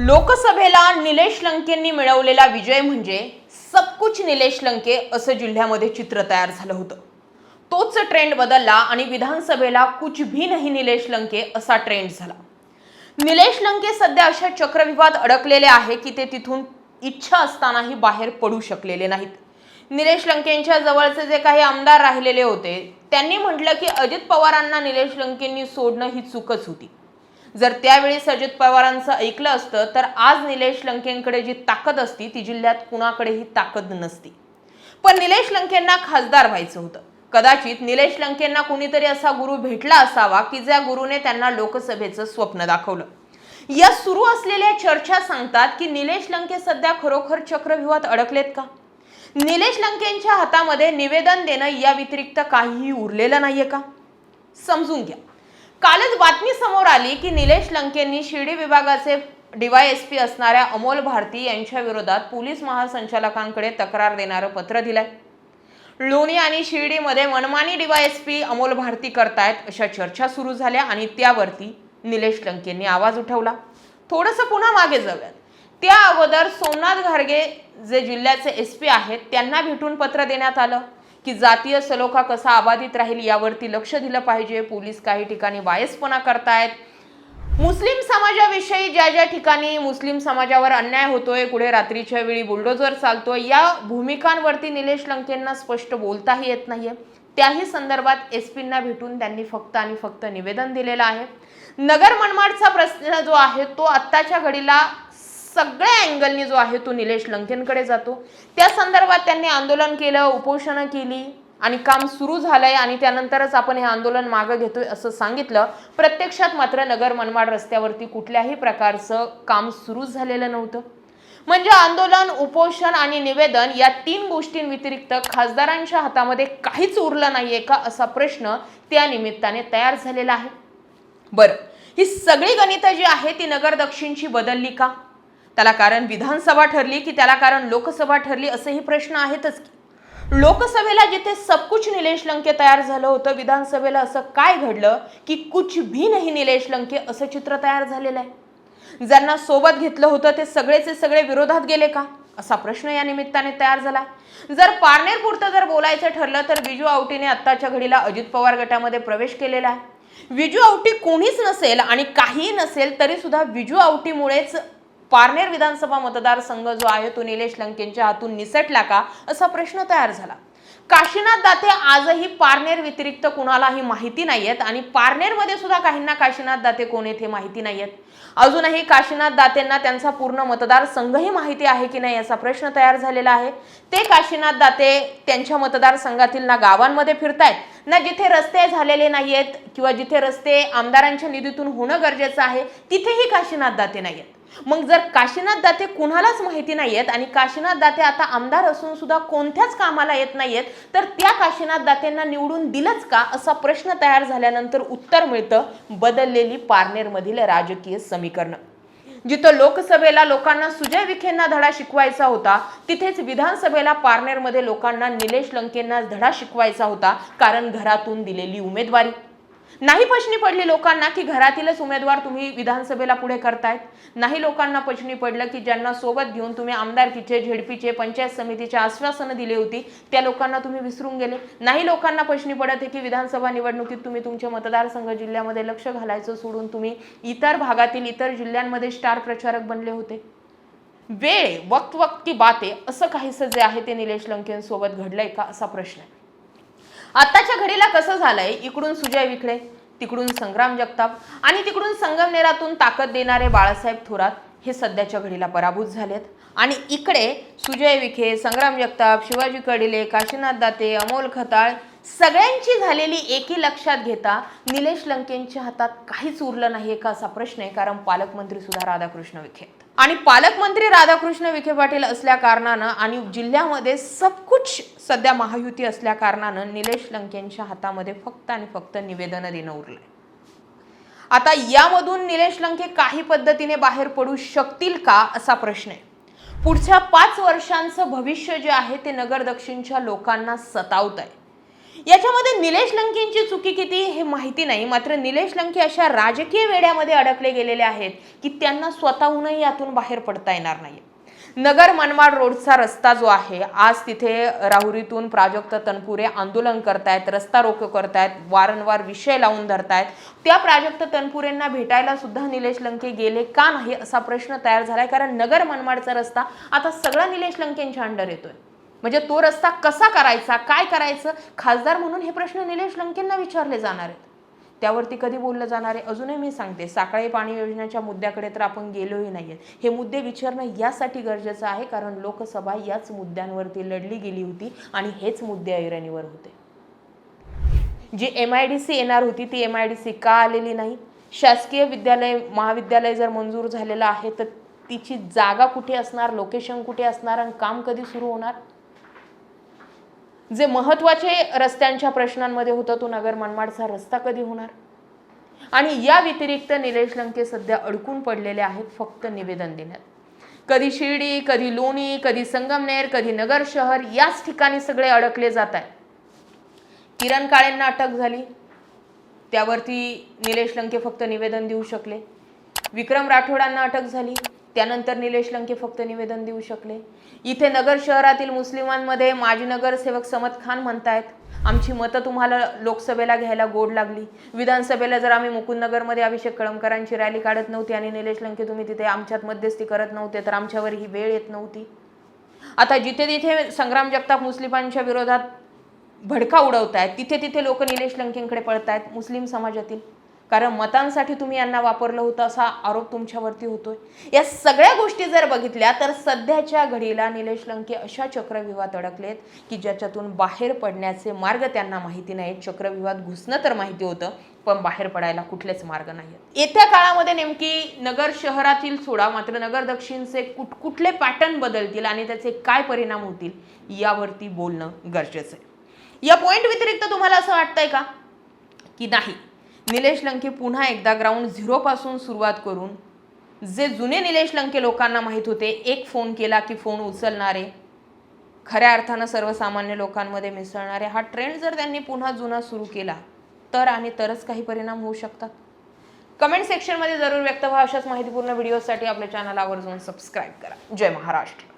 लोकसभेला निलेश लंकेंनी मिळवलेला विजय म्हणजे सबकुच निलेश लंके असं जिल्ह्यामध्ये चित्र तयार झालं होतं. तोच ट्रेंड बदलला आणि विधानसभेला कुछ भी नाही निलेश लंके असा ट्रेंड झाला. निलेश लंके सध्या अशा चक्रव्यूहात अडकलेले आहे की ते तिथून इच्छा असतानाही बाहेर पडू शकलेले नाहीत. निलेश लंकेंच्या जवळचे जे काही आमदार राहिलेले होते त्यांनी म्हटलं की अजित पवारांना निलेश लंकेंनी सोडणं ही चूकच होती. जर त्यावेळेस अजित पवारांचं ऐकलं असतं तर आज निलेश लंकेंकडे जी ताकद असती ती जिल्ह्यात कुणाकडेही ताकद नसती. पण निलेश लंकेंना खासदार व्हायचं होतं. कदाचित निलेश लंकेंना कुणीतरी असा गुरु भेटला असावा की ज्या गुरुने त्यांना लोकसभेचं स्वप्न दाखवलं. या सुरू असलेल्या चर्चा सांगतात की निलेश लंके सध्या खरोखर चक्रव्यूहात अडकलेत का? निलेश लंकेंच्या हातामध्ये निवेदन देणं या व्यतिरिक्त काहीही उरलेलं नाहीये का? समजून घ्या. कालच बातमी समोर आली की निलेश लंकेंनी शिर्डी विभागाचे डीवायएसपी असणाऱ्या अमोल भारती यांच्या विरोधात पोलीस महासंचालकांकडे तक्रार देणारं पत्र दिलंय. लोणी आणि शिर्डीमध्ये मनमानी डीवायएसपी अमोल भारती करतायत अशा चर्चा सुरू झाल्या आणि त्यावरती निलेश लंकेंनी आवाज उठवला. थोडंसं पुन्हा मागे जाऊयात. त्या अगोदर सोमनाथ घारगे जे जिल्ह्याचे एस पी आहेत त्यांना भेटून पत्र देण्यात आलं. की जातीय सलोखा कसा अबाधित राहील यावरती लक्ष दिलं पाहिजे. पोलीस काही ठिकाणी वायसपणा करतायत. मुस्लिम समाजाविषयी ज्या ज्या ठिकाणी मुस्लिम समाजावर अन्याय होतोय कुठे रात्रीच्या वेळी बुलडोजर चालतोय या भूमिकांवरती निलेश लंकेंना स्पष्ट बोलताही येत नाहीये. त्याही संदर्भात एस पींना भेटून त्यांनी फक्त आणि फक्त निवेदन दिलेलं आहे. नगर मनमाडचा प्रश्न जो आहे तो आत्ताच्या घडीला सगळ्या अँगलनी जो आहे तो निलेश लंकेंकडे जातो. त्या संदर्भात त्यांनी आंदोलन केलं उपोषणं केली आणि काम सुरू झालंय आणि त्यानंतरच आपण हे आंदोलन मागं घेतोय असं सांगितलं. प्रत्यक्षात मात्र नगर मनमाड रस्त्यावरती कुठल्याही प्रकारचं काम सुरू झालेलं नव्हतं. म्हणजे आंदोलन उपोषण आणि निवेदन या तीन गोष्टींव्यतिरिक्त खासदारांच्या हातामध्ये काहीच उरलं नाहीये का असा प्रश्न त्या निमित्ताने तयार झालेला आहे. बरं ही सगळी गणितं जी आहे ती नगर दक्षिणची बदलली का? त्याला कारण विधानसभा ठरली की त्याला कारण लोकसभा ठरली असेही प्रश्न आहेतच की? लोकसभेला जिथे सबकुच निलेश लंके तयार झालं होतं विधानसभेला असं काय घडलं की कुछ भी नाही निलेश लंके असं चित्र तयार झालेलं आहे? ज्यांना सोबत घेतलं होतं ते सगळेचे सगळे विरोधात गेले का? असा प्रश्न या निमित्ताने तयार झाला जर पारनेर पुरतं जर बोलायचं ठरलं तर विजू आवटीने आत्ताच्या घडीला अजित पवार गटामध्ये प्रवेश केलेला आहे. विजू आवटी कोणीच नसेल आणि काहीही नसेल तरी सुद्धा विजू आवटीमुळेच पारनेर विधानसभा मतदारसंघ जो आहे तो निलेश लंकेंच्या हातून निसटला का असा प्रश्न तयार झाला. काशीनाथ दाते आजही पारनेर व्यतिरिक्त कुणालाही माहिती नाहीयेत आणि पारनेरमध्ये सुद्धा काहींना काशीनाथ दाते कोण आहेत हे माहिती नाहीयेत. अजूनही काशीनाथ दातेंना त्यांचा पूर्ण मतदारसंघही माहिती आहे की नाही याचा प्रश्न तयार झालेला आहे. ते काशीनाथ दाते त्यांच्या मतदारसंघातील ना गावांमध्ये फिरतायत ना जिथे रस्ते झालेले नाहीयेत किंवा जिथे रस्ते आमदारांच्या निधीतून होणं गरजेचं आहे तिथेही काशीनाथ दाते नाहीयेत. मग जर काशीनाथ दाते कुणालाच माहिती नाहीयेत आणि काशीनाथ दाते आता आमदार असून सुद्धा कोणत्याच कामाला येत नाहीयेत तर त्या काशीनाथ दातेंना निवडून दिलंच का असा प्रश्न तयार झाल्यानंतर उत्तर मिळतं बदललेली पारनेरमधील राजकीय समीकरणं. जिथं लोकसभेला लोकांना सुजय विखेंना धडा शिकवायचा होता तिथेच विधानसभेला पारनेरमध्ये लोकांना निलेश लंकेंना धडा शिकवायचा होता कारण घरातून दिलेली उमेदवारी. नाही पचनी पडली लोकांना की घरातीलच उमेदवार तुम्ही विधानसभेला पुढे करतायत? नाही लोकांना पचनी पडलं की ज्यांना सोबत घेऊन तुम्ही आमदारकीचे झेडपीचे पंचायत समितीचे आश्वासनं दिली होती त्या लोकांना तुम्ही विसरून गेले? नाही लोकांना पचनी पडत आहे की विधानसभा निवडणुकीत तुम्ही तुमच्या मतदारसंघ जिल्ह्यामध्ये लक्ष घालायचं सोडून तुम्ही इतर भागातील इतर जिल्ह्यांमध्ये स्टार प्रचारक बनले होते? वेळ वक्त वक्त की बाते असं काहीसं जे आहे ते निलेश लंकेंसोबत घडलंय का? असा प्रश्न आहे. आत्ताच्या घडीला कसं झालंय? इकडून सुजय विखळे तिकडून संग्राम जगताप आणि तिकडून संगमनेरातून ताकद देणारे बाळासाहेब थोरात हे सध्याच्या घडीला पराभूत झालेत. आणि इकडे सुजय विखे संग्राम जगताप शिवाजी कडिले काशीनाथ दाते अमोल खताळ सगळ्यांची झालेली एकी लक्षात घेता निलेश लंकेंच्या हातात काहीच उरलं नाही का असा प्रश्न आहे. कारण पालकमंत्री सुद्धा राधाकृष्ण विखे आणि पालकमंत्री राधाकृष्ण विखे पाटील असल्या कारणानं आणि जिल्ह्यामध्ये सबकुच सध्या महायुती असल्या कारणानं निलेश लंकेंच्या हातामध्ये फक्त आणि फक्त निवेदनं देणं उरलंय. आता यामधून निलेश लंके काही पद्धतीने बाहेर पडू शकतील का असा प्रश्न आहे. पुढच्या पाच वर्षांचं भविष्य जे आहे ते नगर दक्षिणच्या लोकांना सतावत आहे याच्यामध्ये निलेश लंकेंची चुकी किती हे माहिती नाही. मात्र निलेश लंके अशा राजकीय वेड्यामध्ये अडकले गेलेले आहेत की त्यांना स्वतःहूनही यातून बाहेर पडता येणार नाही नगर मनमाड रोडचा रस्ता जो आहे आज तिथे राहुरीतून प्राजक्त तनपुरे आंदोलन करतायत रस्ता रोको करतायत वारंवार विषय लावून धरतायत. त्या प्राजक्त तनपुरेंना भेटायला सुद्धा निलेश लंके गेले का नाही असा प्रश्न तयार झालाय. कारण नगर मनमाडचा रस्ता आता सगळा निलेश लंकेंच्या अंडर येतोय. म्हणजे तो रस्ता कसा करायचा काय करायचं? खासदार म्हणून हे प्रश्न निलेश लंकेंना विचारले जाणार आहेत. त्यावरती कधी बोललं जाणार आहे अजूनही मी सांगते. साखळी पाणी योजनेच्या मुद्द्याकडे तर आपण गेलोही नाहीये. हे मुद्दे विचारणं यासाठी गरजेचं आहे कारण लोकसभा याच मुद्द्यांवरती लढली गेली होती आणि हेच मुद्दे ऐरणीवर होते. G M I D C येणार होती ती एम आय डी सी का आलेली नाही? शासकीय विद्यालय महाविद्यालय जर मंजूर झालेलं आहे तर तिची जागा कुठे असणार लोकेशन कुठे असणार आणि काम कधी सुरू होणार? जे महत्त्वाचे रस्त्यांच्या प्रश्नांमध्ये होतं तो नगर मनमाडचा रस्ता कधी होणार? आणि या व्यतिरिक्त निलेश लंके सध्या अडकून पडलेले आहेत फक्त निवेदन देण्यात. कधी शिर्डी कधी लोणी कधी संगमनेर कधी नगर शहर याच ठिकाणी सगळे अडकले जात आहेत. किरण काळेंना अटक झाली. त्यावरती निलेश लंके फक्त निवेदन देऊ शकले. विक्रम राठोडांना अटक झाली. त्यानंतर निलेश लंके फक्त निवेदन देऊ शकले. इथे नगर शहरातील मुस्लिमांमध्ये माजी नगरसेवक समद खान म्हणतायत आमची मतं तुम्हाला लोकसभेला घ्यायला गोड लागली. विधानसभेला जर आम्ही मुकुंदनगरमध्ये अभिषेक कळमकरांची रॅली काढत नव्हती आणि निलेश लंके तुम्ही तिथे आमच्यात मध्यस्थी करत नव्हते तर आमच्यावर ही वेळ येत नव्हती. आता जिथे तिथे संग्राम जगताप मुस्लिमांच्या विरोधात भडका उडवत आहेत तिथे तिथे लोक निलेश लंकेंकडे पळत आहेत मुस्लिम समाजातील कारण मतांसाठी तुम्ही यांना वापरलं होतं असा आरोप तुमच्यावरती होतोय. या सगळ्या गोष्टी जर बघितल्या तर सध्याच्या घडीला निलेश लंके अशा चक्रव्यूहात अडकलेत की ज्याच्यातून बाहेर पडण्याचे मार्ग त्यांना माहिती नाहीत. चक्रव्यूहात घुसणं तर माहिती होतं पण बाहेर पडायला कुठलेच मार्ग नाहीत येत्या काळामध्ये नेमकी नगर शहरातील सोडा मात्र नगर दक्षिणचे कुठ कुठले पॅटर्न बदलतील आणि त्याचे काय परिणाम होतील यावरती बोलणं गरजेचं आहे. या पॉईंट व्यतिरिक्त तुम्हाला असं वाटतंय का? की नाही. निलेश लंके पुन्हा एकदा ग्राउंड झिरोपासून सुरुवात करून जे जुने निलेश लंके लोकांना माहीत होते एक फोन केला की फोन उचलणारे खऱ्या अर्थानं सर्वसामान्य लोकांमध्ये मिसळणारे हा ट्रेंड जर त्यांनी पुन्हा जुना सुरू केला तर आणि तरच काही परिणाम होऊ शकतात. कमेंट सेक्शनमध्ये जरूर व्यक्त व्हा अशाच माहितीपूर्ण व्हिडिओसाठी आपल्या चॅनल आवर्जून सबस्क्राईब करा. जय महाराष्ट्र.